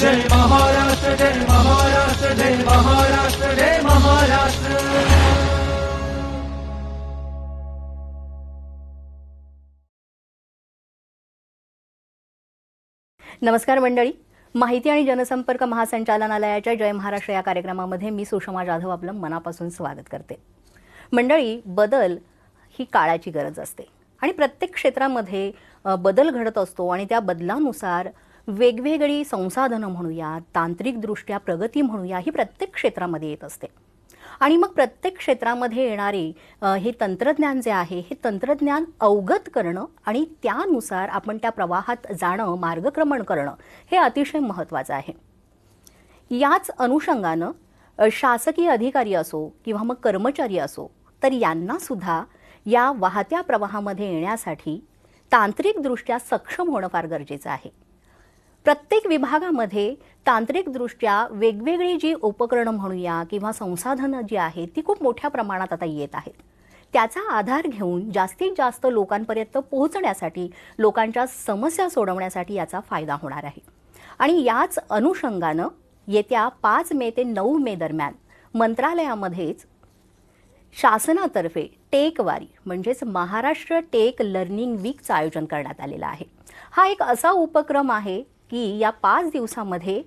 जय महाराष्ट्र जय महाराष्ट्र जय महाराष्ट्र जय महाराष्ट्र. नमस्कार मंडळी. माहिती आणि जनसंपर्क महासंचालनालयाच्या जय महाराष्ट्र या कार्यक्रमामध्ये मी सुषमा जाधव आपलं मनापासून स्वागत करते. मंडळी बदल ही काळाची गरज असते आणि प्रत्येक क्षेत्रामध्ये बदल घडत असतो आणि त्या बदलानुसार वेगवेगळी संसाधनं म्हणूया तांत्रिकदृष्ट्या प्रगती म्हणूया ही प्रत्येक क्षेत्रामध्ये येत असते. आणि मग प्रत्येक क्षेत्रामध्ये येणारे हे तंत्रज्ञान जे आहे हे तंत्रज्ञान अवगत करणं आणि त्यानुसार आपण त्या प्रवाहात जाणं मार्गक्रमण करणं हे अतिशय महत्त्वाचं आहे. याच अनुषंगानं शासकीय अधिकारी असो किंवा मग कर्मचारी असो तर यांनासुद्धा या वाहत्या प्रवाहामध्ये येण्यासाठी तांत्रिकदृष्ट्या सक्षम होणं फार गरजेचं आहे. प्रत्येक विभागामध्ये तांत्रिकदृष्ट्या वेगवेगळी जी उपकरणं म्हणूया किंवा संसाधनं जी आहेत ती खूप मोठ्या प्रमाणात आता येत आहेत. त्याचा आधार घेऊन जास्तीत जास्त लोकांपर्यंत पोहोचण्यासाठी लोकांच्या समस्या सोडवण्यासाठी याचा फायदा होणार आहे. आणि याच अनुषंगानं येत्या पाच मे ते नऊ मे दरम्यान मंत्रालयामध्येच शासनातर्फे टेकवारी म्हणजेच महाराष्ट्र टेक लर्निंग वीकचं आयोजन करण्यात आलेलं आहे. हा एक असा उपक्रम आहे की या पाच दिवसामध्ये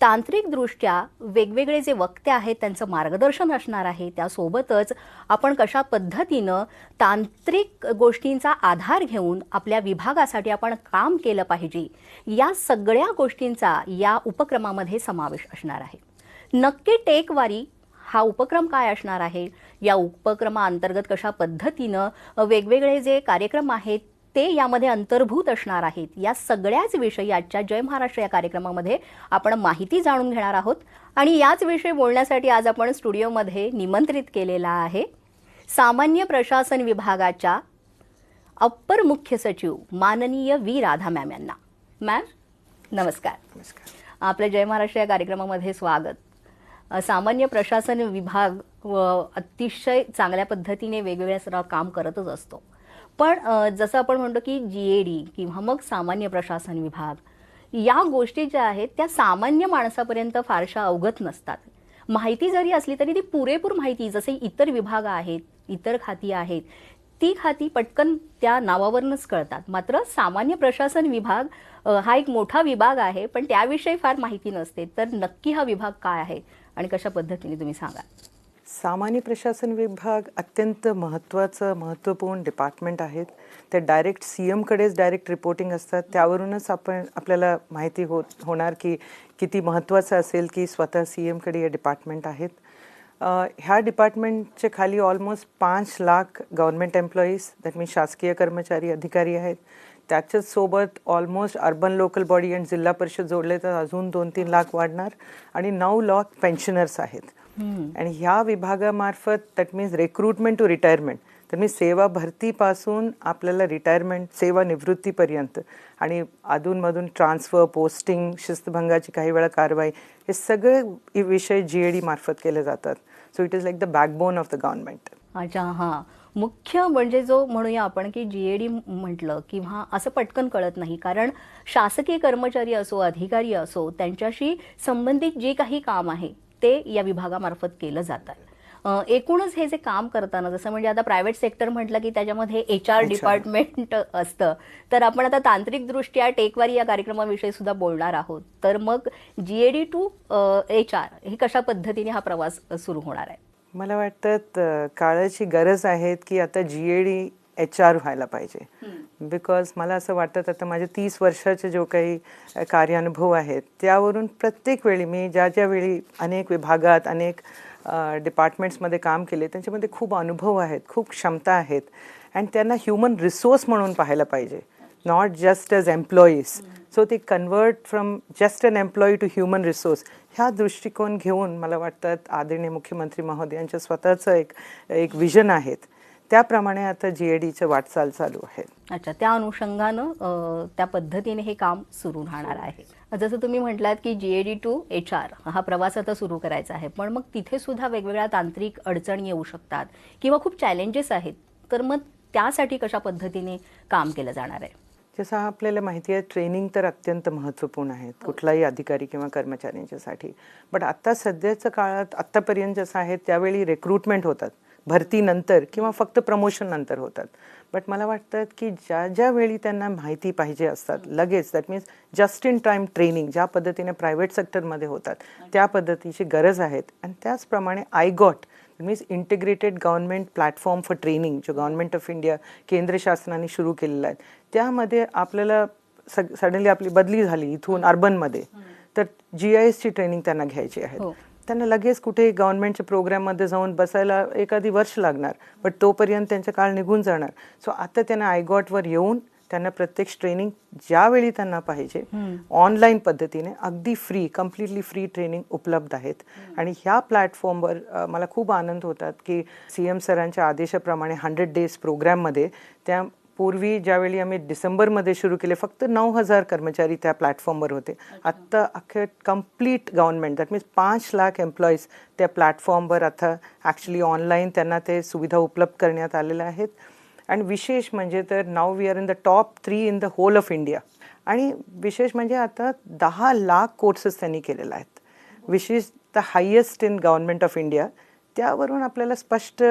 तांत्रिकदृष्ट्या वेगवेगळे जे वक्ते आहेत त्यांचं मार्गदर्शन असणार आहे. त्यासोबतच आपण कशा पद्धतीनं तांत्रिक गोष्टींचा आधार घेऊन आपल्या विभागासाठी आपण काम केलं पाहिजे या सगळ्या गोष्टींचा या उपक्रमामध्ये समावेश असणार आहे. नक्की टेकवारी हा उपक्रम काय असणार आहे? या उपक्रमाअंतर्गत कशा पद्धतीनं वेगवेगळे जे कार्यक्रम आहेत ते यामध्ये अंतर्भूत असणार आहेत. या सगळ्याच विषयी आजच्या जय महाराष्ट्र या कार्यक्रमामध्ये आपण माहिती जाणून घेणार आहोत. आणि याच विषयी बोलण्यासाठी आज आपण स्टुडिओमध्ये निमंत्रित केलेला आहे सामान्य प्रशासन विभागाच्या अप्पर मुख्य सचिव माननीय व्ही. राधा मॅम यांना. मॅम नमस्कार. आपल्या जय महाराष्ट्र या कार्यक्रमामध्ये स्वागत. सामान्य प्रशासन विभाग व अतिशय चांगल्या पद्धतीने वेगवेगळ्या सर्व काम करतच असतो. पण जसं आपण म्हणतो की जी ए डी किंवा मग सामान्य प्रशासन विभाग या गोष्टी ज्या आहेत त्या सामान्य माणसापर्यंत फारशा अवगत नसतात. माहिती जरी असली तरी ती पुरेपूर माहिती जसे इतर विभाग आहेत इतर खाती आहेत ती खाती पटकन त्या नावावरूनच कळतात. मात्र सामान्य प्रशासन विभाग हा एक मोठा विभाग आहे पण त्याविषयी फार माहिती नसते. तर नक्की हा विभाग काय आहे आणि कशा पद्धतीने तुम्ही सांगा सामान्य प्रशासन विभाग अत्यंत महत्त्वाचं महत्त्वपूर्ण डिपार्टमेंट आहेत. ते डायरेक्ट सी एमकडेच डायरेक्ट रिपोर्टिंग असतात. त्यावरूनच आपण आपल्याला माहिती होत होणार की किती महत्त्वाचं असेल की स्वतः सी एमकडे हे डिपार्टमेंट आहेत. ह्या डिपार्टमेंटचे खाली ऑलमोस्ट पाच lakh government employees that mean शासकीय कर्मचारी अधिकारी आहेत. त्याच्यासोबत almost urban local body and Zilla Parishad जोडले तर अजून दोन तीन लाख वाढणार. आणि नऊ लाख पेन्शनर्स आहेत. आणि ह्या विभागामार्फत that means recruitment to retirement तर मी सेवा भरतीपासून आपल्याला रिटायरमेंट सेवा निवृत्तीपर्यंत आणि अधूनमधून ट्रान्सफर पोस्टिंग शिस्तभंगाची काही वेळा कारवाई हे सगळे विषय जी ए डी मार्फत केले जातात. So it is like the backbone of the government अच्छा हां. मुख्य म्हणजे जो म्हणूया आपण की जी ए डी म्हटलं किंवा असं पटकन कळत नाही कारण शासकीय कर्मचारी असो अधिकारी असो त्यांच्याशी संबंधित जे काही काम आहे ते या विभागामार्फत केलं जातं एकूणच हे जे काम करताना जसं म्हणजे आता प्रायव्हेट सेक्टर म्हटलं की त्याच्यामध्ये एच आर. डिपार्टमेंट असतं. तर आपण आता तांत्रिकदृष्ट्या टेकवारी या कार्यक्रमाविषयी सुद्धा बोलणार आहोत. तर मग G A D to H R हे कशा पद्धतीने हा प्रवास सुरू होणार आहे? मला वाटतं काळाची गरज आहे की आता G A D H R व्हायला पाहिजे. बिकॉज मला असं वाटतं आता माझे तीस वर्षाचे जो काही कार्यानुभव आहेत त्यावरून प्रत्येक वेळी मी ज्या ज्या वेळी अनेक विभागात अनेक डिपार्टमेंट्समध्ये काम केले त्यांच्यामध्ये खूप अनुभव आहेत खूप क्षमता आहेत. आणि त्यांना ह्युमन रिसोर्स म्हणून पाहायला पाहिजे. Not just as employees so ते convert from just an employee to human resource ह्या दृष्टिकोन घेऊन मला वाटतं आदरणीय मुख्यमंत्री महोदयांचं स्वतःचं एक एक विजन आहेत. त्याप्रमाणे आता जी ए डीचं वाटचाल चालू आहे. अच्छा त्या अनुषंगानं त्या पद्धतीने हे काम सुरू राहणार आहे. जसं तुम्ही म्हटलात की G A D to H R हा प्रवास आता सुरू करायचा आहे पण मग तिथे सुद्धा वेगवेगळ्या तांत्रिक अडचणी येऊ शकतात किंवा खूप चॅलेंजेस आहेत तर मग त्यासाठी कशा पद्धतीने काम केलं जाणार आहे? जसं आपल्याला माहिती आहे ट्रेनिंग तर अत्यंत महत्त्वपूर्ण आहेत कुठलाही अधिकारी किंवा कर्मचाऱ्यांच्यासाठी. बट आता सध्याच्या काळात आत्तापर्यंत जसं आहे त्यावेळी रिक्रुटमेंट होतात. भरतीनंतर किंवा फक्त प्रमोशन नंतर होतात. बट मला वाटतं की ज्या ज्या वेळी त्यांना माहिती पाहिजे असतात लगेच that means just in time training ज्या पद्धतीने प्रायव्हेट सेक्टरमध्ये होतात त्या पद्धतीची गरज आहेत. आणि त्याचप्रमाणे iGOT means integrated government platform for training जो गव्हर्नमेंट ऑफ इंडिया केंद्र शासनाने सुरू केलेला आहे. त्यामध्ये आपल्याला सग सडनली आपली बदली झाली इथून अर्बनमध्ये तर जी आय एसची ट्रेनिंग त्यांना घ्यायची आहे. हो. त्यांना लगेच कुठे गव्हर्नमेंटच्या प्रोग्राममध्ये जाऊन बसायला एखादी वर्ष लागणार बट तोपर्यंत त्यांचा काळ निघून जाणार. सो आता त्यांना आयगॉटवर येऊन त्यांना प्रत्यक्ष ट्रेनिंग ज्यावेळी त्यांना पाहिजे ऑनलाईन पद्धतीने अगदी फ्री कम्प्लिटली फ्री ट्रेनिंग उपलब्ध आहेत. आणि ह्या प्लॅटफॉर्मवर मला खूप आनंद होतात की सी एम सरांच्या आदेशाप्रमाणे हंड्रेड डेज प्रोग्राममध्ये त्या पूर्वी ज्यावेळी आम्ही डिसेंबरमध्ये सुरू केले फक्त नऊ हजार कर्मचारी त्या प्लॅटफॉर्मवर होते. आत्ता अख्खे कंप्लीट गव्हर्नमेंट दॅट मीन्स पाच लाख एम्प्लॉईज त्या प्लॅटफॉर्मवर आता ॲक्च्युली ऑनलाईन त्यांना ते सुविधा उपलब्ध करण्यात आलेल्या आहेत. आणि विशेष म्हणजे तर नाव we are in the top three in the whole of India आणि विशेष म्हणजे आता दहा लाख कोर्सेस त्यांनी केलेले आहेत. विशेष the highest in government of India त्यावरून आपल्याला स्पष्ट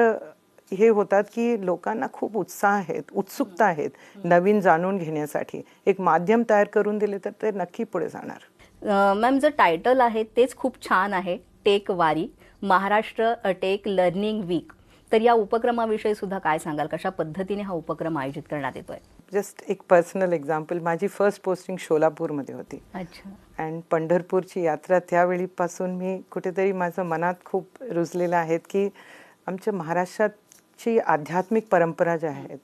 हे होतात की लोकांना खूप उत्साह आहेत उत्सुकता आहेत नवीन जाणून घेण्यासाठी. एक माध्यम तयार करून दिले तर ते नक्की पुढे जाणार. मॅम जे टायटल आहे तेच खूप छान आहे टेक वारी महाराष्ट्र अ, टेक लर्निंग वीक. तर या उपक्रमाविषयी सुद्धा काय सांगाल? कशा पद्धतीने हा उपक्रम आयोजित करण्यात येतोय? जस्ट एक पर्सनल एक्झाम्पल माझी फर्स्ट पोस्टिंग सोलापूरमध्ये होती. अच्छा. अँड पंढरपूरची यात्रा त्यावेळीपासून मी कुठेतरी माझं मनात खूप रुजलेलं आहेत की आमच्या ची आध्यात्मिक परंपरा ज्या आहेत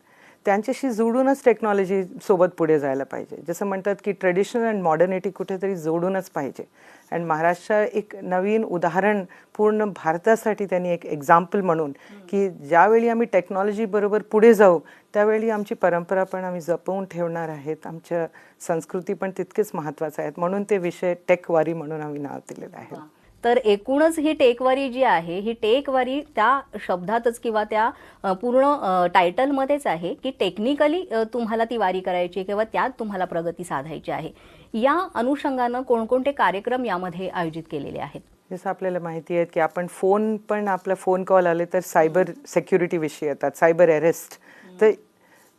त्यांच्याशी जोडूनच टेक्नॉलॉजी सोबत पुढे जायला पाहिजे. जसं म्हणतात की ट्रेडिशनल अँड मॉडर्निटी कुठेतरी जोडूनच पाहिजे. अँड महाराष्ट्र एक नवीन उदाहरण पूर्ण भारतासाठी त्यांनी एक एक्झाम्पल म्हणून की ज्यावेळी आम्ही टेक्नॉलॉजीबरोबर पुढे जाऊ त्यावेळी आमची परंपरा पण आम्ही जपवून ठेवणार आहेत. आमच्या संस्कृती पण तितकेच महत्त्वाचं आहेत. म्हणून ते विषय टेकवारी म्हणून आम्ही नाव दिलेलं आहे. तर एकूणच ही टेकवारी जी आहे ही टेकवारी त्या शब्दातच किंवा त्या पूर्ण टायटलमध्येच आहे की टेक्निकली तुम्हाला ती वारी करायची किंवा त्यात तुम्हाला प्रगती साधायची आहे. या अनुषंगानं कोणकोणते कार्यक्रम यामध्ये आयोजित केलेले आहेत? जसं आपल्याला माहिती आहे की आपण फोन पण आपला फोन कॉल आले तर सायबर सेक्युरिटी विषय येतात सायबर अरेस्ट. तर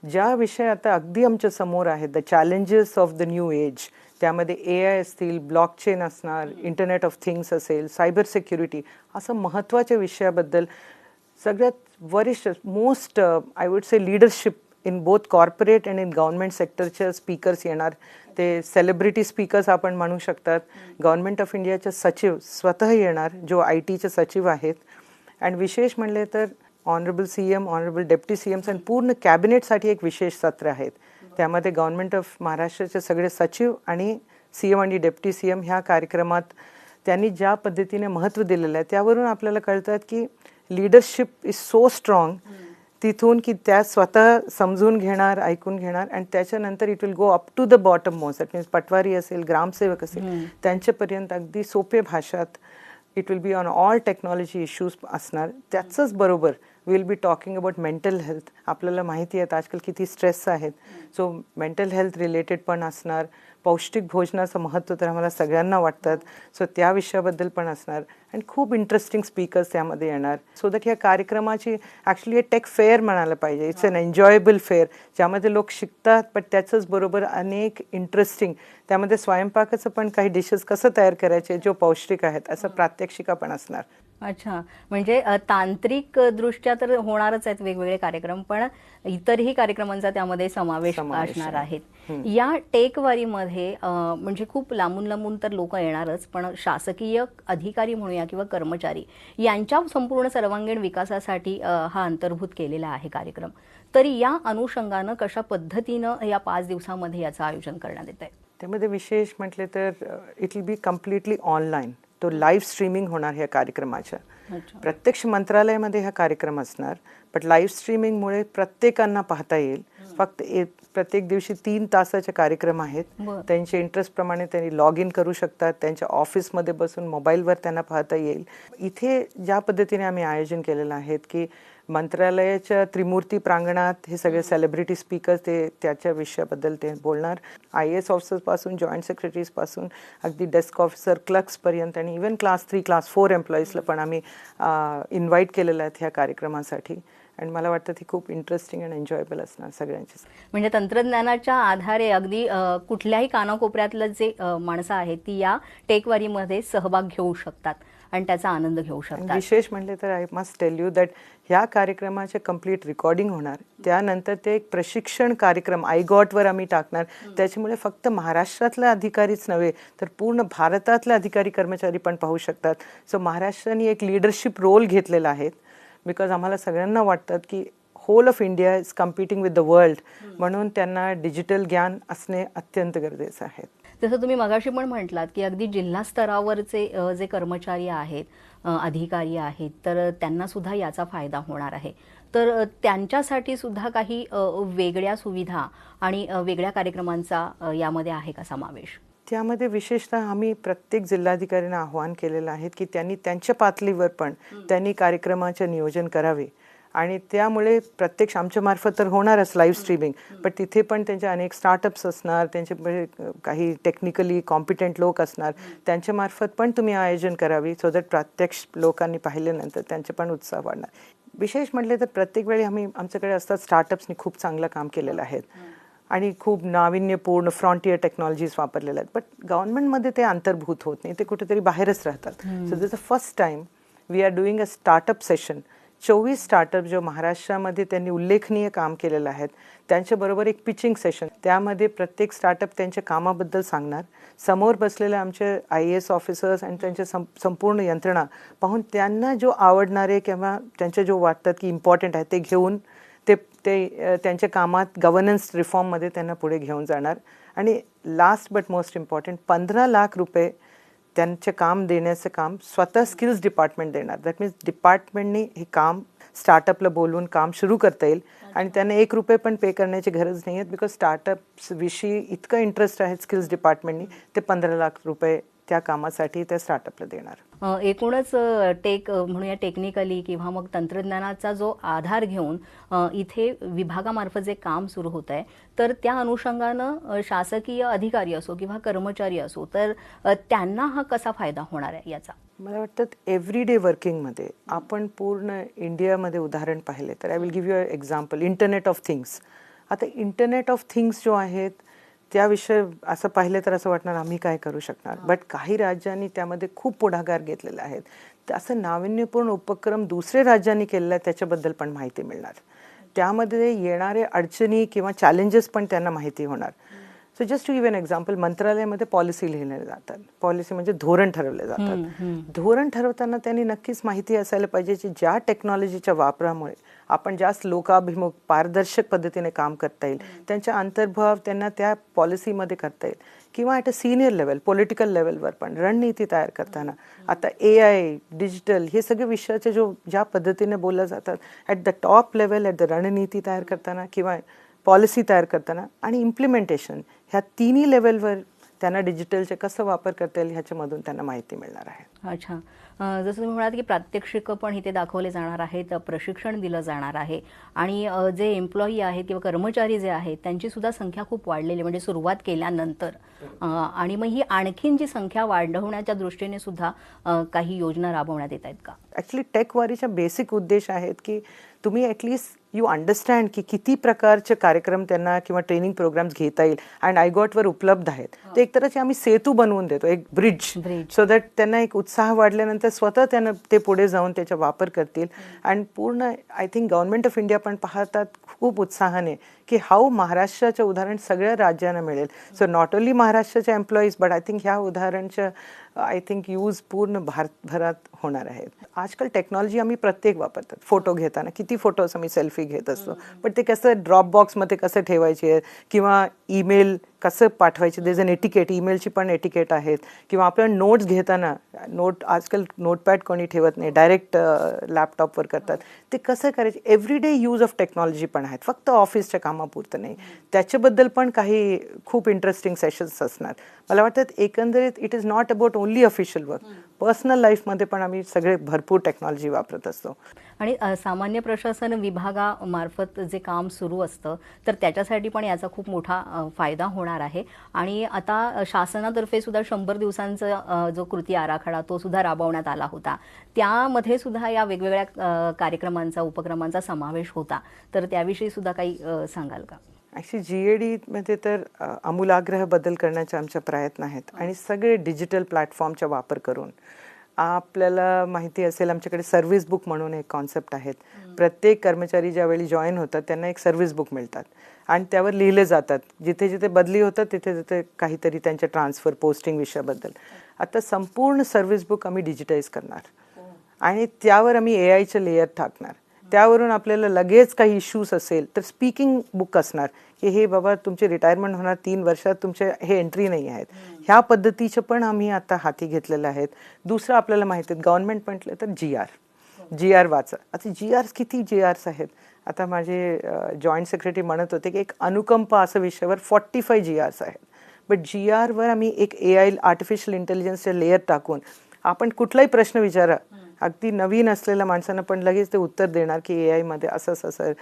ज्या विषय आता अगदी आमच्यासमोर आहेत the challenges of the new age त्यामध्ये ए आय असतील ब्लॉकचेन असणार इंटरनेट ऑफ थिंग्स असेल सायबर सेक्युरिटी असं महत्त्वाच्या विषयाबद्दल सगळ्यात वरिष्ठ most I would say leadership in both corporate and in government सेक्टरच्या speakers येणार. ते सेलिब्रिटी स्पीकर्स आपण म्हणू शकतात. गव्हर्नमेंट ऑफ इंडियाचे सचिव स्वतः येणार जो आय टीचे सचिव आहेत. आणि विशेष म्हणले तर honourable C M honourable deputy C Ms आणि पूर्ण कॅबिनेटसाठी एक विशेष सत्र आहेत. त्यामध्ये गव्हर्नमेंट ऑफ महाराष्ट्राचे सगळे सचिव आणि सी एम आणि डेप्टी सी एम ह्या कार्यक्रमात त्यांनी ज्या पद्धतीने महत्त्व दिलेलं आहे त्यावरून आपल्याला कळतात की लिडरशिप इज सो स्ट्रॉंग तिथून की त्या स्वतः समजून घेणार ऐकून घेणार आणि त्याच्यानंतर it will go up to the bottom most that means patwari असेल ग्रामसेवक असेल त्यांच्यापर्यंत अगदी सोपे भाषात it will be on all technology issues असणार. त्याचंच बरोबर will be talking about mental health आपल्याला माहिती आहेत आजकाल किती स्ट्रेस आहेत. सो मेंटल हेल्थ रिलेटेड पण असणार. पौष्टिक भोजनाचं महत्त्व तर आम्हाला सगळ्यांना वाटतात. सो त्या विषयाबद्दल पण असणार. आणि खूप इंटरेस्टिंग स्पीकर्स त्यामध्ये येणार. सो दॅट ह्या कार्यक्रमाची ॲक्च्युली टेक फेअर म्हणायला पाहिजे. इट्स अन एन्जॉयबल फेअर ज्यामध्ये लोक शिकतात पण त्याचंच बरोबर अनेक इंटरेस्टिंग त्यामध्ये स्वयंपाकाचं पण काही डिशेस कसं तयार करायचे जो पौष्टिक आहेत असं प्रात्यक्षिका पण असणार. अच्छा. म्हणजे तांत्रिक दृष्ट्या तर होणारच आहेत वेगवेगळे कार्यक्रम पण इतरही कार्यक्रमांचा त्यामध्ये समावेश असणार आहे. आहेत. या टेकवारीमध्ये म्हणजे खूप लांबून लांबून तर लोक येणारच पण शासकीय अधिकारी म्हणूया किंवा कर्मचारी यांच्या संपूर्ण सर्वांगीण विकासासाठी हा अंतर्भूत केलेला आहे कार्यक्रम. तरी या अनुषंगानं कशा पद्धतीनं या पाच दिवसामध्ये याचं आयोजन करण्यात येत आहे त्यामध्ये विशेष म्हटले तर it will be completely online. तो लाईव्ह स्ट्रीमिंग होणार ह्या कार्यक्रमाच्या. प्रत्यक्ष मंत्रालयामध्ये हा कार्यक्रम असणार बट लाईव्ह स्ट्रीमिंगमुळे प्रत्येकांना पाहता येईल फक्त प्रत्येक दिवशी तीन तासाचे कार्यक्रम आहेत. त्यांच्या इंटरेस्ट प्रमाणे त्यांनी लॉग इन करू शकतात. त्यांच्या ऑफिसमध्ये बसून मोबाईलवर त्यांना पाहता येईल. इथे ज्या पद्धतीने आम्ही आयोजन केलेलं आहे की मंत्रालयाच्या त्रिमूर्ती प्रांगणात हे सगळे सेलिब्रिटी स्पीकर्स ते त्याच्या विषयाबद्दल ते बोलणार. आय एस ऑफिसर्सपासून जॉईंट सेक्रेटरीजपासून अगदी डेस्क ऑफिसर क्लर्क्सपर्यंत आणि even class three class four एम्प्लॉईजला पण आम्ही इन्व्हाइट केलेलं आहे ह्या कार्यक्रमासाठी. आणि मला वाटतं ती खूप इंटरेस्टिंग अँड एन्जॉयबल असणार सगळ्यांची. म्हणजे तंत्रज्ञानाच्या आधारे अगदी कुठल्याही कानाकोपऱ्यातलं जे माणसं आहेत ती या टेकवारीमध्ये सहभाग घेऊ शकतात आणि त्याचा आनंद घेऊ शकतात. विशेष म्हणले तर I must tell you that ह्या कार्यक्रमाचे कंप्लीट रेकॉर्डिंग होणार. त्यानंतर ते एक प्रशिक्षण कार्यक्रम आयगॉटवर आम्ही टाकणार. त्याच्यामुळे फक्त महाराष्ट्रातले अधिकारीच नव्हे तर पूर्ण भारतातले अधिकारी कर्मचारी पण पाहू शकतात. सो महाराष्ट्राने एक लिडरशिप रोल घेतलेला आहे. बिकॉज आम्हाला सगळ्यांना वाटतात की whole of India is competing with the world म्हणून त्यांना डिजिटल ज्ञान असणे अत्यंत गरजेचं आहे. जसं तुम्ही मगाशी पण म्हटलात की अगदी जिल्हा स्तरावरचे जे कर्मचारी आहेत अधिकारी आहेत तर त्यांना सुद्धा याचा फायदा होणार आहे. तर त्यांच्यासाठी सुद्धा काही वेगळ्या सुविधा आणि वेगळ्या कार्यक्रमांचा यामध्ये आहे का समावेश? त्यामध्ये विशेषतः आम्ही प्रत्येक जिल्हाधिकाऱ्यांना आव्हान केलेलं आहे की त्यांनी त्यांच्या पातळीवर पण त्यांनी कार्यक्रमाचे नियोजन करावे. आणि त्यामुळे प्रत्यक्ष आमच्या मार्फत तर होणारच लाईव्ह स्ट्रीमिंग पण तिथे पण त्यांचे अनेक स्टार्टअप्स असणार त्यांचे म्हणजे काही टेक्निकली कॉम्पिटंट लोक असणार त्यांच्या मार्फत पण तुम्ही आयोजन करावी सो दॅट प्रत्यक्ष लोकांनी पाहिल्यानंतर त्यांचे पण उत्साह वाढणार. विशेष म्हटले तर प्रत्येक वेळी आम्ही आमच्याकडे असतात स्टार्टअप्सनी खूप चांगलं काम केलेलं आहे आणि खूप नाविन्यपूर्ण फ्रॉन्टियर टेक्नॉलॉजीज वापरलेल्या आहेत. बट गव्हर्नमेंटमध्ये ते अंतर्भूत होत नाही. ते कुठेतरी बाहेरच राहतात. So this a first time we are doing a startup session चोवीस स्टार्टअप जो महाराष्ट्रामध्ये त्यांनी उल्लेखनीय काम केलेलं आहे त्यांच्याबरोबर एक पिचिंग सेशन त्यामध्ये प्रत्येक स्टार्टअप त्यांच्या कामाबद्दल सांगणार. समोर बसलेले आमचे आय ए एस ऑफिसर्स आणि त्यांच्या सं संपूर्ण यंत्रणा पाहून त्यांना जो आवडणारे किंवा त्यांच्या जो वाटतात की इम्पॉर्टंट आहे ते घेऊन ते त्यांच्या कामात गव्हर्नन्स रिफॉर्ममध्ये त्यांना पुढे घेऊन जाणार. आणि लास्ट बट मोस्ट इम्पॉर्टंट पंधरा लाख रुपये त्यांचे काम देण्याचं काम स्वतः स्किल्स डिपार्टमेंट देणार. दॅट मीन्स डिपार्टमेंटनी हे काम स्टार्टअपला बोलवून काम सुरू करता येईल. आणि त्यांना एक रुपये पण पे करण्याची गरज नाही आहे बिकॉज स्टार्टअप्स विषयी इतकं इंटरेस्ट आहे स्किल्स डिपार्टमेंटनी ते पंधरा लाख रुपये त्या कामासाठी त्या स्टार्टअपला देणार. अ, एकूणच अ, टेक अ, म्हणूया टेक्निकली किंवा मग तंत्रज्ञानाचा जो आधार घेऊन अ, इथे विभागामार्फत जे काम सुरू होत आहे तर त्या अनुषंगानं अ, शासकीय अधिकारी असो किंवा कर्मचारी असो तर अ, त्यांना हा कसा फायदा होणार आहे याचा? मला वाटतं एव्हरी डे वर्किंगमध्ये आपण पूर्ण इंडियामध्ये उदाहरण पाहिले तर I will give you example internet of things आता इंटरनेट ऑफ थिंग्स जो आहेत त्याविषयी असं पाहिलं तर असं वाटणार आम्ही काय करू शकणार. बट काही राज्यांनी त्यामध्ये खूप पुढाकार घेतलेला आहे. तर असं नाविन्यपूर्ण उपक्रम दुसऱ्या राज्यांनी केलेला आहे त्याच्याबद्दल पण माहिती मिळणार. त्यामध्ये येणारे अडचणी किंवा चॅलेंजेस पण त्यांना माहिती होणार. So just to give an example मंत्रालयामध्ये पॉलिसी लिहिल्या जातात. पॉलिसी म्हणजे धोरण ठरवले जातात. धोरण ठरवताना त्यांनी नक्कीच माहिती असायला पाहिजे की ज्या टेक्नॉलॉजीच्या वापरामुळे आपण जास्त लोकाभिमुख पारदर्शक पद्धतीने काम करता येईल त्यांचा अंतर्भाव त्यांना त्या पॉलिसीमध्ये करता येईल. किंवा at a senior level political लेवलवर पण रणनीती तयार करताना. आता ए आय डिजिटल हे सगळे विषयाचे जो ज्या पद्धतीने बोलल्या जातात at the top level at the रणनीती तयार करताना किंवा पॉलिसी तयार करताना आणि इम्प्लिमेंटेशन ह्या तिन्ही लेवलवर त्यांना डिजिटलचे कसं वापर करता येईल ह्याच्यामधून त्यांना माहिती मिळणार आहे. अच्छा. जसं तुम्ही म्हणाल की प्रात्यक्षिकं पण इथे दाखवले जाणार आहेत प्रशिक्षण दिलं जाणार आहे आणि जे एम्प्लॉई आहेत किंवा कर्मचारी जे आहेत त्यांची सुद्धा संख्या खूप वाढलेली आहे. म्हणजे सुरुवात केल्यानंतर आणि मग ही आणखीन जी संख्या वाढवण्याच्या दृष्टीने सुद्धा काही योजना राबवण्यात येत आहेत का ॲक्च्युली टेकवारीचा बेसिक उद्देश आहेत की तुम्ही ॲटलिस्ट यू अंडरस्टँड की किती प्रकारचे कार्यक्रम त्यांना किंवा ट्रेनिंग प्रोग्राम्स घेता येईल. आणि आयगॉटवर उपलब्ध आहेत. ते एक तऱ्हेचे आम्ही सेतू बनवून देतो. एक ब्रिज. सो दॅट त्यांना एक उत्साह वाढल्यानंतर स्वतः त्यांना ते पुढे जाऊन त्याचा वापर करतील. आणि पूर्ण I think government of India पण पाहतात खूप उत्साहाने की हाऊ महाराष्ट्राचं उदाहरण सगळ्या राज्यांना मिळेल. सो नॉट ओन्ली महाराष्ट्राच्या एम्प्लॉईज बट आय थिंक ह्या उदाहरणच्या आय थिंक यूज पूर्ण भारतभरात होणार आहेत. आजकाल टेक्नॉलॉजी आम्ही प्रत्येक वापरतात. फोटो घेताना. किती फोटोज आम्ही सेल्फी घेत असतो. पण ते कसं ड्रॉप बॉक्समध्ये कसं ठेवायचे? किंवा ईमेल कसं पाठवायचे? देज अन एटिकेट ईमेलची पण एटिकेट आहेत. किंवा आपल्याला नोट्स घेताना नोट आजकाल नोटपॅड कोणी ठेवत नाही डायरेक्ट लॅपटॉपवर करतात. ते कसं करायचे? एव्हरीडे यूज ऑफ टेक्नॉलॉजी पण आहेत. फक्त ऑफिसच्या कामापुरतं नाही. त्याच्याबद्दल पण काही खूप इंटरेस्टिंग सेशन्स असणार. मला वाटतं एकंदरीत it is not about only official work personal लाईफमध्ये पण आम्ही सगळे भरपूर टेक्नॉलॉजी वापरत असतो. आणि सामान्य प्रशासन विभागामार्फत जे काम सुरू असतं तर त्याच्यासाठी पण याचा खूप मोठा फायदा होणार आहे. आणि आता शासनातर्फे सुद्धा शंभर दिवसांचा जो कृती आराखडा तो सुद्धा राबवण्यात आला होता. त्यामध्ये सुद्धा या वेगवेगळ्या कार्यक्रमांचा उपक्रमांचा समावेश होता. तर त्याविषयी सुद्धा काही सांगाल का? ॲक्च्युली जी ए डीमध्ये तर अ, आमूलाग्र बदल करण्याचे आमचे प्रयत्न आहेत. आणि सगळे डिजिटल प्लॅटफॉर्मचा वापर करून आपल्याला माहिती असेल आमच्याकडे सर्व्हिस बुक म्हणून एक कॉन्सेप्ट आहेत. प्रत्येक कर्मचारी ज्यावेळी जॉईन होतात त्यांना एक सर्व्हिस बुक मिळतात. आणि त्यावर लिहिले जातात. जिथे जिथे बदली होतात तिथे तिथे काहीतरी त्यांच्या ट्रान्सफर पोस्टिंग विषयाबद्दल. आता संपूर्ण सर्व्हिस बुक आम्ही डिजिटाईज करणार. आणि त्यावर आम्ही ए आयचं लेअर टाकणार. त्यावरून आपल्याला लगेच काही इश्यूज असेल तर स्पीकिंग बुक असणार. की हे बाबा तुमचे रिटायरमेंट होणार तीन वर्षात तुमचे हे एंट्री नाही आहेत. ह्या पद्धतीचे पण आम्ही आता हाती घेतलेलं आहेत. दुसरं आपल्याला माहिती आहे गव्हर्नमेंट म्हटलं तर जी आर जी आर वाचा. आता जी आर किती जी आर्स आहेत? आता माझे जॉईंट सेक्रेटरी म्हणत होते की एक अनुकंपा असं विषयावर फॉर्टी फाय जी आर्स आहेत बट जी आरवर आम्ही एक ए आय आर्टिफिशियल इंटेलिजन्सचे लेअर टाकून आपण कुठलाही प्रश्न विचारा. अगदी नवीन असलेल्या माणसांना पण लगेच ते उत्तर देणार की ए आयमध्ये असं असं असं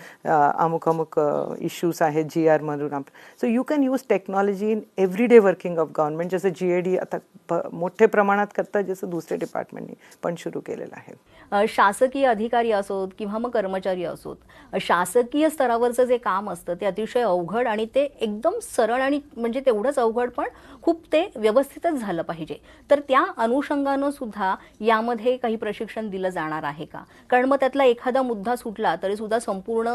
अमुक अमुक इश्यूज आहेत जी आरमधून आप. So you can use technology in every day working of government जसं जी ए डी आता मोठ्या प्रमाणात करतात जसं दुसऱ्या डिपार्टमेंटनी पण सुरू केलेलं आहे. शासकीय अधिकारी असोत किंवा मग कर्मचारी असोत शासकीय स्तरावरचं जे काम असतं ते अतिशय अवघड आणि ते एकदम सरळ आणि म्हणजे तेवढंच अवघड पण खूप ते व्यवस्थितच झालं पाहिजे. तर त्या अनुषंगानं सुद्धा यामध्ये काही प्रशिक्षण दिलं जाणार आहे का? कारण मग त्यातला एखादा मुद्दा सुटला तरी सुद्धा संपूर्ण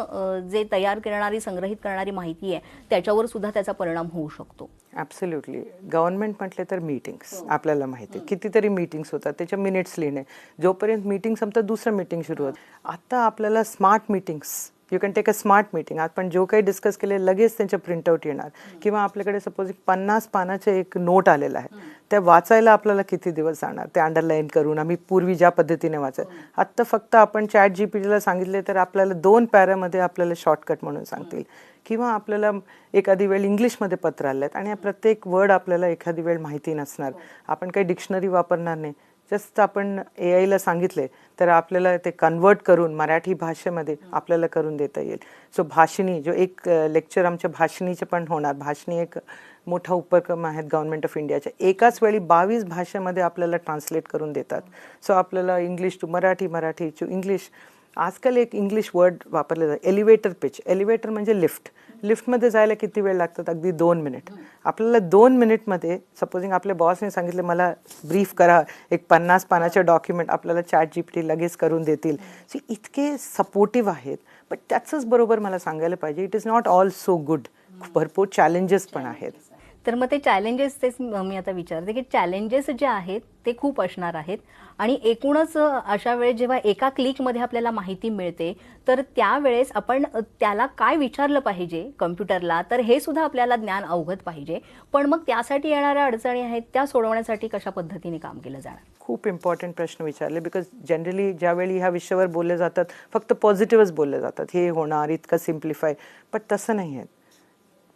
जे तयार करणारी संग्रहित करणारी माहिती आहे त्याच्यावर सुद्धा त्याचा परिणाम होऊ शकतो. ॲब्सोल्युटली गव्हर्नमेंट म्हटले तर मीटिंग्स आपल्याला माहिती. आहे कितीतरी मीटिंग्स होतात त्याच्या मिनिट्स लिहिणे. जोपर्यंत मीटिंग संपतात दुसरं मीटिंग सुरू होत. आता आपल्याला smart meetings you can take a smart meeting आपण जो काही डिस्कस केले लगेच त्यांचे प्रिंटआउट येणार. किंवा आपल्याकडे सपोज एक पन्नास पानाचे एक नोट आलेला आहे. त्या वाचायला आपल्याला किती दिवस जाणार? ते अंडरलाईन करून आम्ही पूर्वी ज्या पद्धतीने वाचत. आत्ता फक्त आपण चॅट जी पी टीला सांगितले तर आपल्याला दोन पॅरामध्ये आपल्याला शॉर्टकट म्हणून सांगतील. किंवा आपल्याला एखादी वेळ इंग्लिशमध्ये पत्र आलं आणि प्रत्येक वर्ड आपल्याला एखादी वेळ माहिती नसणार. आपण काही डिक्शनरी वापरणार नाही. जस्ट आपण ए आयला सांगितले तर आपल्याला ते कन्वर्ट करून मराठी भाषेमध्ये आपल्याला करून देता येईल. सो भाषणी जो एक लेक्चर आमच्या भाषणीचे पण होणार. भाषणी एक मोठा उपक्रम आहेत गव्हर्नमेंट ऑफ इंडियाच्या एकाच वेळी बावीस भाषेमध्ये आपल्याला ट्रान्सलेट करून देतात. सो आपल्याला English to Marathi Marathi to English आजकाल एक इंग्लिश वर्ड वापरले जातं एलिव्हेटर पिच एलिव्हेटर म्हणजे लिफ्ट लिफ्टमध्ये जायला किती वेळ लागतात अगदी दोन मिनिट आपल्याला दोन मिनिटमध्ये सपोजिंग आपल्या बॉसने सांगितले मला ब्रीफ करा एक पन्नास पानाचे डॉक्युमेंट आपल्याला चॅट जी पी टी लगेच करून देतील. सो इतके सपोर्टिव्ह आहेत बट त्याचंच बरोबर मला सांगायला पाहिजे it is not all so good भरपूर चॅलेंजेस पण आहेत. तर मग ते चॅलेंजेस तेच मी आता विचारते की चॅलेंजेस जे आहेत ते खूप असणार आहेत. आणि एकूणच अशा वेळेस जेव्हा एका क्लिकमध्ये आपल्याला माहिती मिळते तर त्यावेळेस आपण त्याला काय विचारलं पाहिजे कम्प्युटरला तर हे सुद्धा आपल्याला ज्ञान अवगत पाहिजे. पण मग त्यासाठी येणाऱ्या अडचणी आहेत त्या सोडवण्यासाठी कशा पद्धतीने काम केलं जाणार? खूप इम्पॉर्टंट प्रश्न विचारले बिकॉज जनरली ज्यावेळी ह्या विषयावर बोलले जातात फक्त पॉझिटिव्हच बोलले जातात. हे होणार इतकं सिम्प्लिफाय पण तसं नाही आहे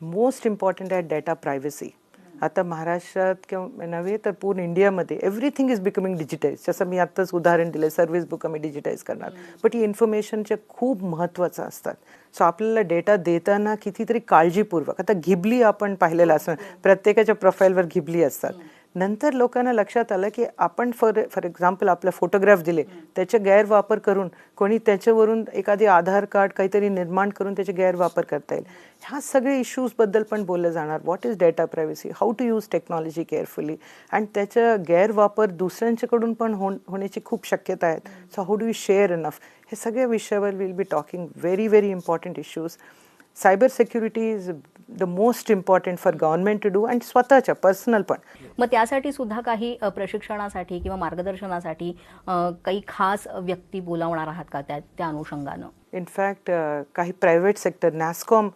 मोस्ट इम्पॉर्टंट आहे डेटा प्रायव्हसी आता महाराष्ट्रात किंवा नव्हे तर पूर्ण इंडियामध्ये एव्हरीथिंग इज बिकमिंग डिजिटाईज जसं मी आत्ताच उदाहरण दिलं सर्व्हिस बुक आम्ही डिजिटाईज करणार. बट ही इन्फॉर्मेशनच्या खूप महत्त्वाचं असतात. सो आपल्याला डेटा देताना कितीतरी काळजीपूर्वक आता घिबली आपण पाहिलेलं असं प्रत्येकाच्या प्रोफाईलवर घिबली असतात. नंतर लोकांना लक्षात आलं की आपण फॉर फॉर एक्झाम्पल आपला फोटोग्राफ दिले त्याचे गैरवापर करून कोणी त्याच्यावरून एखादी आधार कार्ड काहीतरी निर्माण करून त्याचे गैरवापर करता येईल. ह्या सगळे इश्यूजबद्दल पण बोललं जाणार. What is data privacy how to use technology carefully and त्याचा गैरवापर दुसऱ्यांच्याकडून पण हो होण्याची खूप शक्यता आहेत. So how do you share enough हे सगळ्या विषयावर will be talking very very important issues cyber security is the most important for government to do and स्वतःच्या पर्सनल पण. मग त्यासाठी सुद्धा काही प्रशिक्षणासाठी किंवा मार्गदर्शनासाठी काही खास व्यक्ती बोलावणार आहात का त्या त्या अनुषंगानं? इनफॅक्ट काही private sector NASSCOM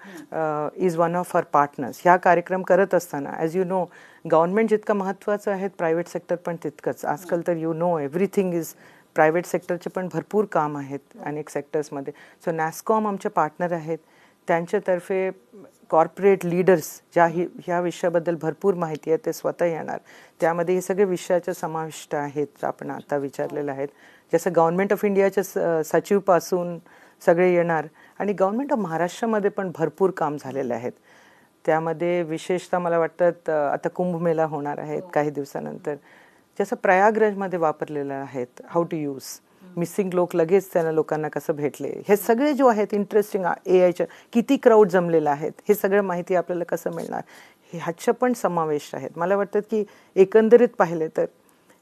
is one of our partners ह्या कार्यक्रम करत असताना ॲज यू नो गव्हर्नमेंट जितकं महत्त्वाचं आहे प्रायव्हेट सेक्टर पण तितकंच. आजकाल तर you know everything is private सेक्टरचे पण भरपूर काम आहेत अनेक सेक्टर्समध्ये सो नॅस्कॉम आमचे पार्टनर आहेत. त्यांच्यातर्फे कॉर्पोरेट लीडर्स ज्या ही ह्या विषयाबद्दल भरपूर माहिती आहे ते स्वतः येणार. त्यामध्ये हे सगळे विषयाचे समाविष्ट आहेत आपण आता विचारलेले आहेत. जसं गव्हर्नमेंट ऑफ इंडियाच्या स सचिवपासून सगळे येणार आणि गव्हर्नमेंट ऑफ महाराष्ट्रामध्ये पण भरपूर काम झालेले आहेत. त्यामध्ये विशेषतः मला वाटतं आता कुंभमेळा होणार आहेत काही दिवसानंतर. जसं प्रयागराजमध्ये वापरलेलं आहेत हाऊ टू यूज मिसिंग लोक लगेच त्यांना लोकांना कसं भेटले? हे सगळे जो आहेत इंटरेस्टिंग ए आयच्या किती क्राऊड जमलेलं आहेत हे सगळं माहिती आपल्याला कसं मिळणार? ह्याच्या पण समावेश आहेत. मला वाटतं की एकंदरीत पाहिले तर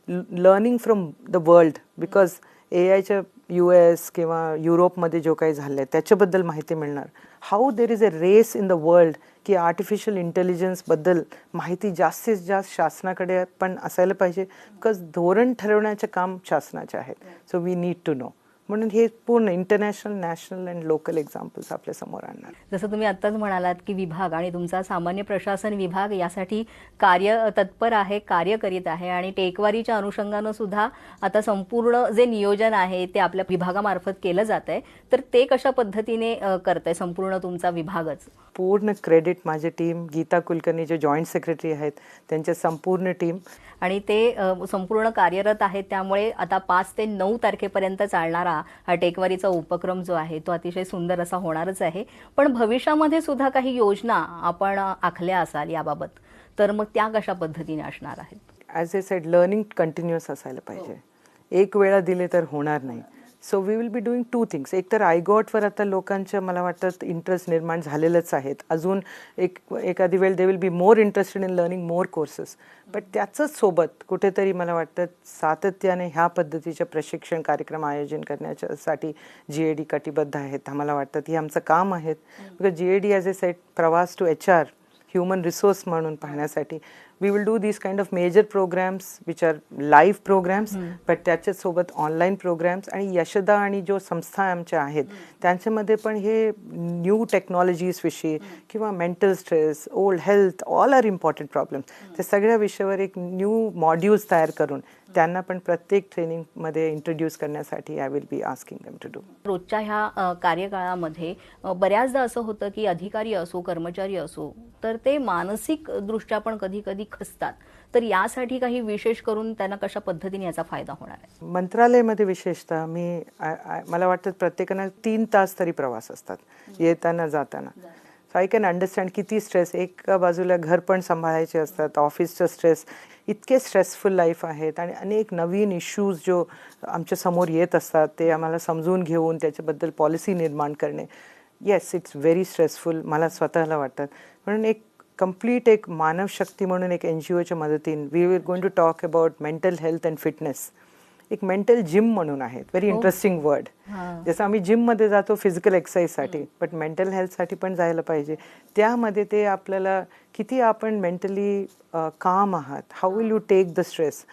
learning from the world because A आयच्या यू एस किंवा युरोपमध्ये जो काही झालं आहे त्याच्याबद्दल माहिती मिळणार. How there is a race in the world की आर्टिफिशियल इंटेलिजन्सबद्दल माहिती जास्तीत जास्त शासनाकडे पण असायला पाहिजे. बिकॉज धोरण ठरवण्याचे काम शासनाचे आहेत so we need to know म्हणून हे पूर्ण international national and local examples आपल्यासमोर आणणार. जसं तुम्ही आत्ताच म्हणालात की विभाग आणि तुमचा सामान्य प्रशासन विभाग यासाठी कार्य तत्पर आहे कार्य करीत आहे आणि टेकवारीच्या अनुषंगानं सुद्धा आता संपूर्ण जे नियोजन आहे ते आपल्या विभागामार्फत केलं जात आहे तर ते कशा पद्धतीने करत आहे संपूर्ण तुमचा विभागच? पूर्ण क्रेडिट माझे टीम गीता कुलकर्णी जे जॉईंट सेक्रेटरी आहेत त्यांचे संपूर्ण टीम आणि ते संपूर्ण कार्यरत आहेत. त्यामुळे आता पाच ते नऊ तारखेपर्यंत चालणारा हा टेकवारीचा उपक्रम जो आहे तो अतिशय सुंदर असा होणारच आहे. पण भविष्यामध्ये सुद्धा काही योजना आपण आखल्या असाल याबाबत तर मग त्या कशा पद्धतीने असणार आहेत? As I said learning continuous असायला पाहिजे. एक वेळा दिले तर होणार नाही. So we will be doing two things एक तर आयगॉटवर आता लोकांच्या मला वाटतं इंटरेस्ट निर्माण झालेलंच आहेत. अजून एक एखादी वेळ they will be more interested in learning more courses but त्याचंच सोबत कुठेतरी मला वाटतं सातत्याने ह्या पद्धतीचे प्रशिक्षण कार्यक्रम आयोजन करण्याच्यासाठी जी ए डी कटिबद्ध आहेत आम्हाला वाटतं. हे आमचं काम आहेत. Because G A D as a set प्रवास to H R human resource म्हणून पाहण्यासाठी. We will do these kind of major programmes which are live programmes but त्याच्यासोबत ऑनलाईन प्रोग्राम्स आणि यशदा आणि जो संस्था आमच्या आहेत त्यांच्यामध्ये पण हे न्यू टेक्नॉलॉजीज विषयी किंवा mental stress old health all are important problems त्या सगळ्या विषयावर एक न्यू मॉड्यूल्स तयार करून त्यांना पण प्रत्येक ट्रेनिंगमध्ये इंट्रोड्यूस करण्यासाठी I will be asking them to do रोजच्या ह्या कार्यकाळामध्ये बऱ्याचदा असं होतं की अधिकारी असो कर्मचारी असो तर ते मानसिक दृष्ट्या पण कधी कधी खचतात तर यासाठी काही विशेष करून त्यांना कशा पद्धतीने याचा फायदा होणार आहे? मंत्रालयामध्ये विशेषतः मी मला वाटतं प्रत्येकानं तीन तास तरी प्रवास असतात येताना जाताना. सो आय कॅन अंडरस्टँड किती स्ट्रेस एका बाजूला घर पण सांभाळायचे असतात ऑफिसचं स्ट्रेस इतके स्ट्रेसफुल लाईफ आहेत. आणि अनेक नवीन इश्यूज जो आमच्यासमोर येत असतात ते आम्हाला समजून घेऊन त्याच्याबद्दल पॉलिसी निर्माण करणे. येस इट्स व्हेरी स्ट्रेसफुल मला स्वतःला वाटतात म्हणून एक कंप्लीट एक मानवशक्ती म्हणून एक एन जी ओच्या मदतीने we were going to talk about mental health and fitness एक मेंटल जिम म्हणून आहेत व्हेरी इंटरेस्टिंग वर्ड जसं आम्ही जिममध्ये जातो फिजिकल एक्सरसाइजसाठी बट मेंटल हेल्थसाठी पण जायला पाहिजे. त्यामध्ये ते आपल्याला किती आपण मेंटली काम आहात how will you take the stress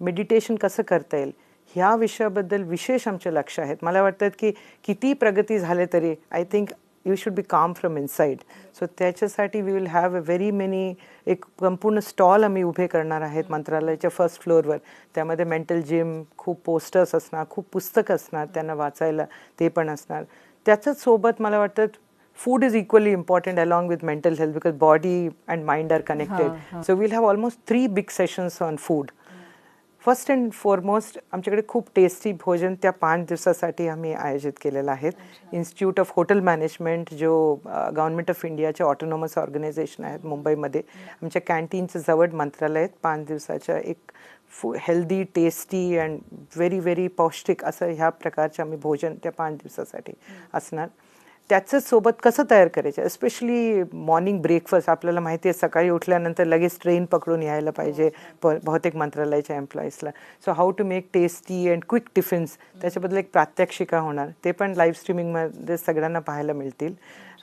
meditation कसं करता येईल? ह्या विषयाबद्दल विशेष आमचे लक्ष आहेत. मला वाटतं की किती प्रगती झाले तरी I think you should be calm from inside so त्याच्यासाठी we will have a very many एक संपूर्ण स्टॉल आम्ही उभे करणार आहेत मंत्रालयाच्या फर्स्ट फ्लोअरवर त्यामध्ये मेंटल जिम खूप पोस्टर्स असणार खूप पुस्तकं असणार त्यांना वाचायला ते पण असणार त्याच्याच सोबत मला वाटतं food is equally important along with mental health because body and mind are connected so we'll have almost three big sessions on food first and foremost आमच्याकडे खूप टेस्टी भोजन त्या पाच दिवसासाठी आम्ही आयोजित केलेलं आहे इन्स्टिट्यूट ऑफ हॉटेल मॅनेजमेंट जो गव्हर्नमेंट ऑफ इंडियाचे ऑटोनॉमस ऑर्गनायझेशन आहेत मुंबईमध्ये आमच्या कॅन्टीनचं जवळ मंत्रालय आहेत. पाच दिवसाच्या एक फू healthy tasty and very very पौष्टिक असं ह्या प्रकारचे आम्ही भोजन त्या पाच दिवसासाठी असणार. त्याचंच सोबत कसं तयार करायचं? एस्पेशली मॉर्निंग ब्रेकफास्ट आपल्याला माहिती आहे सकाळी उठल्यानंतर लगेच ट्रेन पकडून यायला पाहिजे प बहुतेक मंत्रालयाच्या एम्प्लॉईजला so how to make tasty and quick tiffins त्याच्याबद्दल एक प्रात्यक्षिका होणार. ते पण लाईव्ह स्ट्रीमिंगमध्ये सगळ्यांना पाहायला मिळतील.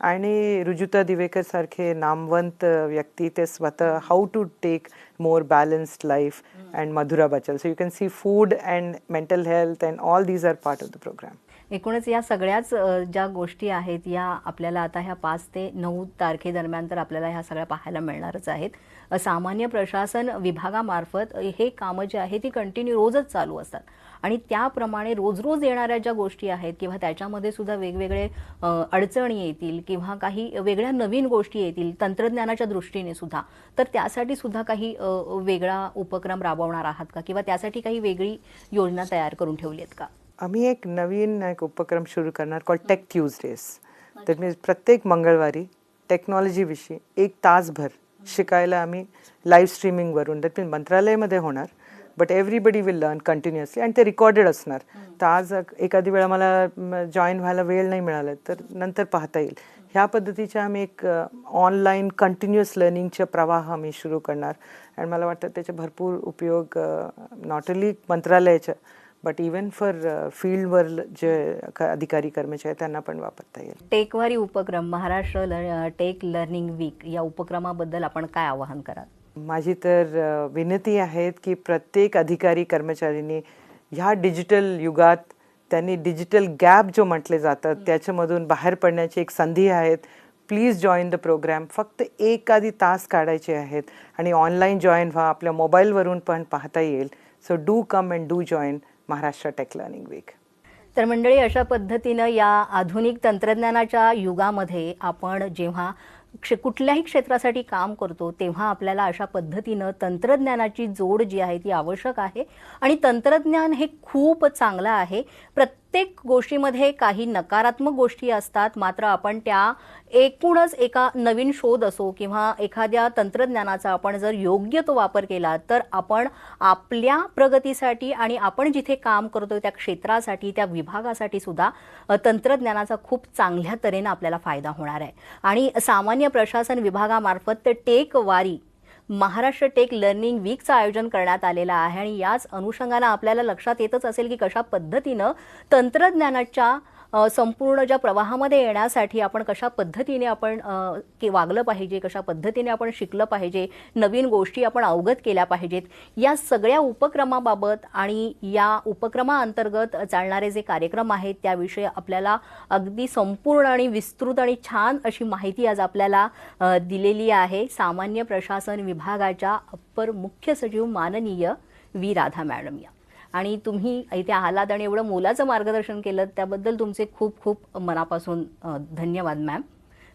आणि रुजुता दिवेकर सारखे नामवंत व्यक्ती ते स्वतः how to take more balanced life and Madhura Bachal so you can see food and mental health and all these are part of the programme एकूणच या सगळ्याच ज्या गोष्टी आहेत या आपल्याला आता ह्या पाच ते नऊ तारखेदरम्यान तर आपल्याला ह्या सगळ्या पाहायला मिळणारच आहेत. सामान्य प्रशासन विभागामार्फत हे कामं जी आहे ती कंटिन्यू रोजच चालू असतात. आणि त्याप्रमाणे रोज रोज येणाऱ्या ज्या गोष्टी आहेत किंवा त्याच्यामध्ये सुद्धा वेगवेगळे अडचणी येतील किंवा काही वेगळ्या नवीन गोष्टी येतील तंत्रज्ञानाच्या दृष्टीने सुद्धा तर त्यासाठी सुद्धा काही वेगळा उपक्रम राबवणार आहात का? किंवा त्यासाठी काही वेगळी योजना तयार करून ठेवली आहेत का? आम्ही एक नवीन एक उपक्रम सुरू करणार call tech Tuesdays that means प्रत्येक मंगळवारी टेक्नॉलॉजीविषयी एक तासभर शिकायला आम्ही लाईव्ह स्ट्रीमिंगवरून दॅट मीन्स मंत्रालयामध्ये होणार. But everybody will learn continuously आणि ते रेकॉर्डेड असणार. तर आज एखादी वेळा मला जॉईन व्हायला वेळ नाही मिळाला तर नंतर पाहता येईल. ह्या पद्धतीच्या आम्ही एक ऑनलाईन कंटिन्युअस लर्निंगचे प्रवाह आम्ही सुरू करणार. आणि मला वाटतं त्याचे भरपूर उपयोग नॉट ओन्ली मंत्रालयाच्या बट इवन फॉर फील्डवर जे अधिकारी कर्मचारी आहेत, त्यांना पण वापरता येईल. टेकवारी उपक्रम महाराष्ट्र टेक लर्निंग वीक या उपक्रमाबद्दल आपण काय आवाहन कराल? माझी तर विनंती आहेत की प्रत्येक अधिकारी कर्मचाऱ्यांनी ह्या डिजिटल युगात त्यांनी डिजिटल गॅप जो म्हटले जातात त्याच्यामधून बाहेर पडण्याची एक संधी आहेत. प्लीज जॉईन द प्रोग्राम फक्त एक आधी तास काढायचे आहेत आणि ऑनलाईन जॉईन व्हा. आपल्या मोबाईलवरून पण पाहता येईल. So do come and do join Maharashtra tech learning week तर मंडळी अशा पद्धतीनं या आधुनिक तंत्रज्ञानाच्या युगामध्ये आपण जेव्हा क्ष कुठल्याही क्षेत्रासाठी काम करतो तेव्हा आपल्याला अशा पद्धतीनं तंत्रज्ञानाची जोड जी आहे ती आवश्यक आहे. आणि तंत्रज्ञान हे खूप चांगलं आहे. प्रत्येक प्रत्येक गोष्टीमध्ये काही नकारात्मक गोष्टी असतात. मात्र आपण त्या एकूणच एका नवीन शोध असो किंवा एखाद्या तंत्रज्ञानाचा आपण जर योग्य तो वापर केला तर आपण आपल्या प्रगतीसाठी आणि आपण जिथे काम करतो त्या क्षेत्रासाठी त्या विभागासाठी सुद्धा तंत्रज्ञानाचा खूप चांगल्या तऱ्हेनं आपल्याला फायदा होणार आहे. आणि सामान्य प्रशासन विभागामार्फत टेकवारी महाराष्ट्र टेक लर्निंग वीकचं आयोजन करण्यात आलेलं आहे आणि याच अनुषंगानं आपल्याला लक्षात येतच असेल की कशा पद्धतीनं तंत्रज्ञानाच्या संपूर्ण ज्या प्रवाहामध्ये येण्यासाठी आपण कशा पद्धतीने आपण के वागलं पाहिजे कशा पद्धतीने आपण शिकलं पाहिजे नवीन गोष्टी आपण अवगत केल्या पाहिजेत या सगळ्या उपक्रमाबाबत आणि या उपक्रमाअंतर्गत चालणारे जे कार्यक्रम आहेत त्याविषयी आपल्याला अगदी संपूर्ण आणि विस्तृत आणि छान अशी माहिती आज आपल्याला दिलेली आहे. सामान्य प्रशासन विभागाच्या अप्पर मुख्य सचिव माननीय व्ही राधा मॅडम या. आणि तुम्ही इथे आलात आणि एवढं मोलाचं मार्गदर्शन केलं त्याबद्दल तुमचे खूप खूप मनापासून धन्यवाद मॅम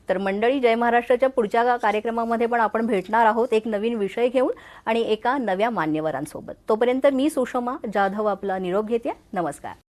तर मंडळी जय महाराष्ट्राच्या पुढच्या कार्यक्रमामध्ये पण आपण भेटणार आहोत एक नवीन विषय घेऊन आणि एका नव्या मान्यवरांसोबत. तोपर्यंत मी सुषमा जाधव आपला निरोप घेते. नमस्कार.